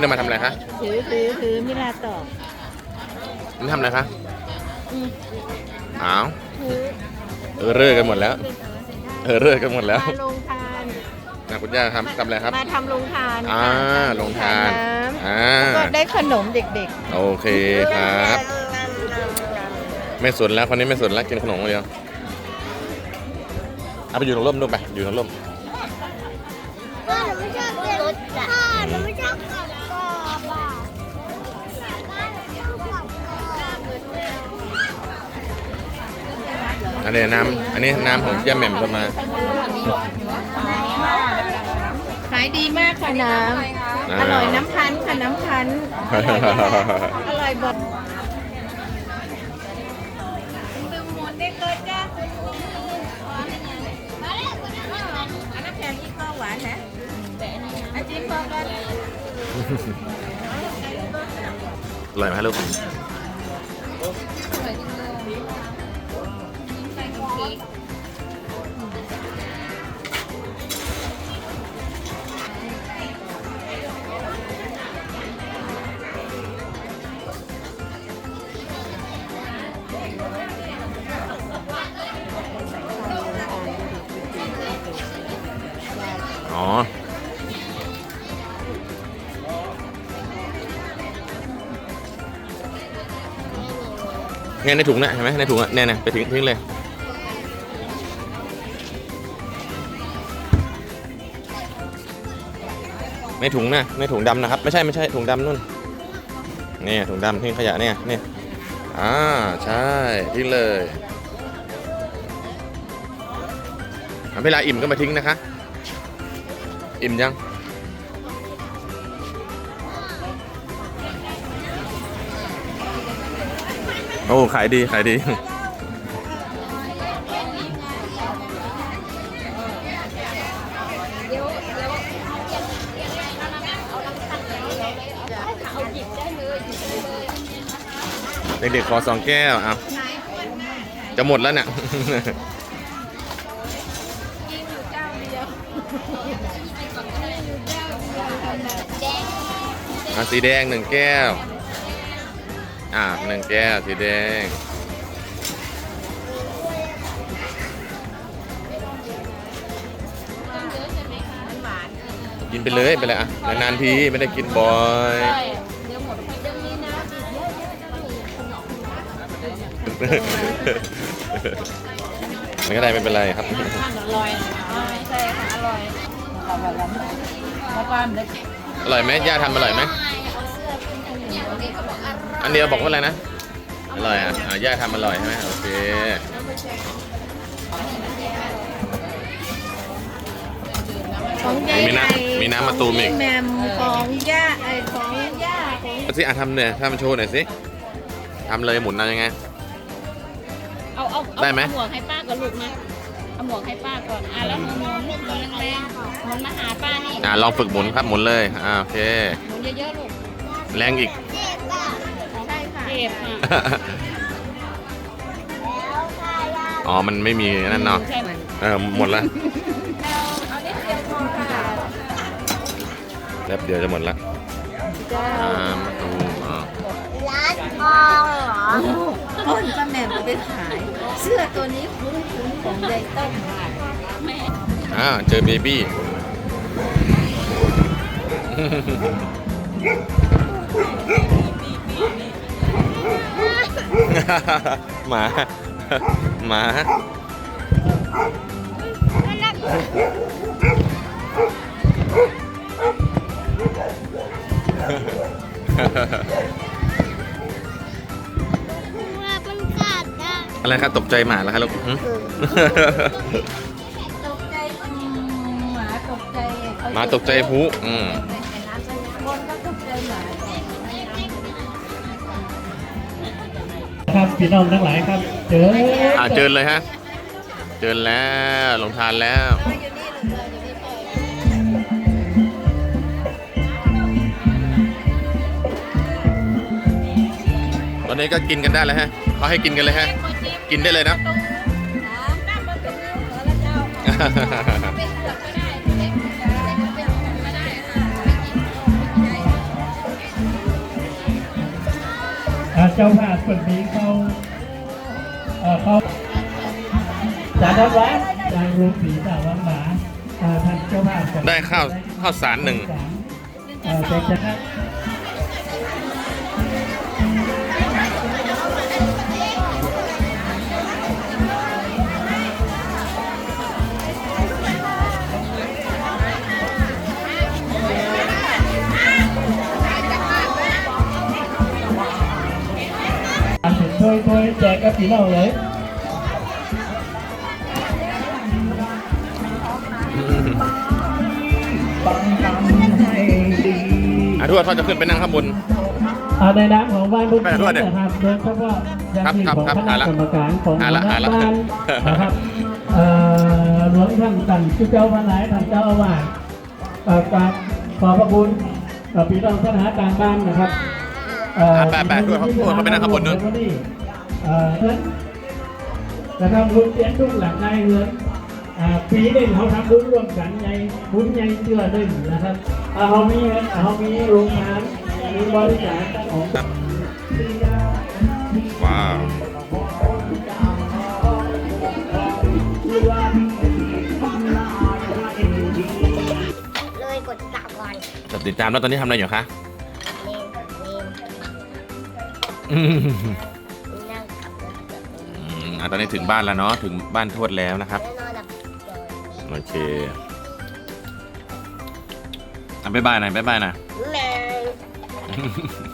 นี่จะมาทำอะไรคะถือถือถือมิลาต่อนี่ทำอะไรคะอืมอ้าวถือเออเร่อกันหมดแล้วเออเร่อกันหมดแล้วมาลงทานนะคุณย่าทำทำอะไรครับ มาทำลงทานอ่าค่ะลงทานน้อ่าำแล้วก็ได้ขนมเด็กโอเคๆครับ ไม่สนแล้วคนนี้ไม่สนแล้วกินขนมอย่างเดียวเอาไปอยู่ตรงร่มดูไปอยู่ตรงร่ม พ่อหนูไม่ชอบเรียนพ่อหนูไม่ นนี้น้ำอันนี้น้ำของย่าแหม่มจะมาขายดีมากค่ะน้ำอร่อยน้ำพันธุ์ค่ะน้ำพันธุ์อร่อยมากอร่อยบอกดื่มหมดได้เลยจ้าอันน้ำแข็งอีกก็หวานนะอันนี้พอกันอร่อยไหมลูก เนี่ยในถุงน่ะเห็นไหมในถุงอะเนี่ยเนี่ยไปทิ้งทิ้งเลยในถุงนะในถุงดำนะครับ ไม่ใช่ไม่ใช่ถุงดำนู่นเนี่ยถุงดำทิ้งขยะเนี่ยเนี่ยอ่าใช่ทิ้งเลยเวลาอิ่มก็มาทิ้งนะคะ อิ่มยัง โอ้ ขายดีขายดี เด็กๆขอสองแก้วเอาจะหมดแล้วเนี่ย อะสีแดงหนึ่งแก้ว อ่าหนึ่งแก้วสีแดง กินไปเลยไปเลยอะนานๆทีไม่ได้กินบ่อยมันก็ได้ไม่เป็นไรครับอร่อยใช่ค่ะอร่อยอร่อยแล้วแล้วก็ได้อร่อยไหมย่าทำอร่อยไหม อันเดียวบอกว่าอะไรนะ อร่อยอะอะย่าทำอร่อยใช่ไหมโอเค ของยายมีน้ำมีน้ำมะตูมอีกแมมของย่าไอของย่าของเอาสิอะทำเนี่ยทำโชว์หน่อยสิทำเลยหมุนเอายังไง เอาเอาเอาได้ไหม เอาหมวกให้ป้าก่อนลูกนะเอาหมวกให้ป้าก่อนอะแล้วหมุนหมุนหมุนแรงๆหมุนมาหาป้านี่อะลองฝึกหมุนครับหมุนเลยอ่าโอเค หมุนเยอะๆลูกแรงอีกเจ็บอะใช่ค่ะเจ็บอะแล้วค่ะย่าอ๋อ มันไม่มีนั่นเนาะใช่ไหมเออหมดละเอาได้เดียวพอค่ะแป๊บเดียวจะหมดละจ้าอ่ามะตูมอ่าร้านทองเหรอต้นป้าแหม่มเอาไปขาย เสื้อตัวนี้คุ้นๆของยายต้มแม่อ่าเจอเบบี้ หมาหมาว่ามันกัดอะอะไรครับตกใจหมาแล้วครับลูกหึตกใจอืมหมาตกใจเขหมาตกใจผู้อืมคน ครับพี่น้องทั้งหลายครับ เจออ่าเจอเลยฮะ เจอแล้วลงทานแล้วตอนนี้ก็กินกันได้แล้วฮะเขาให้กินกันเลยฮะ กินได้เลยนะ เจ้าภาพคนนี้เขาเขาสานวัดจางรูปสีสาวังหมาท่านเจ้าภาพได้ข้าวข้าวสารหนึ่งเอ่อเป็นจะ วยถ้วยแจกกับพี่น้องเลยอะทวดเขาจะขึ้นไปนั่งข้างบนเอาในน้ำของบ้านบุญไปขอโทษดินะครับโดยเฉพาะยังที่ครับของครับคณะหาละกรรมการของหาละคณะหาละบ้านนะครับเอ่อหลวงท่านตันที่เจ้าพระนายท่านเจ้าอาวาสเอ่อกราบขอบพระคุณกับพี่น้องคณะกลางบ้านนะครับเอ่ออะไปไปด้วยครับด้วยเขาไปนั่งข้างบนนู้น เอ่อเพื่อนนะครับบุญเสียนทุกหลังในเรือนอ่าปีหนึ่งเขาทำบุญร่วมกันในบุญใหญ่เชื่อหนึ่งนะครับอ่าเขามีอ่าเขามีโรงทานมีบริจาคของครับว้าวเลยกดตับก่อนจะติดตามแล้วตอนนี้ทำอะไรอยู่คะ อะตอนนี้ถึงบ้านแล้วเนาะถึงบ้านทวดแล้วนะครับแล้วนอนหลับโอเคอะบ๊ายบายหน่อยบ๊ายบายหน่อย แมว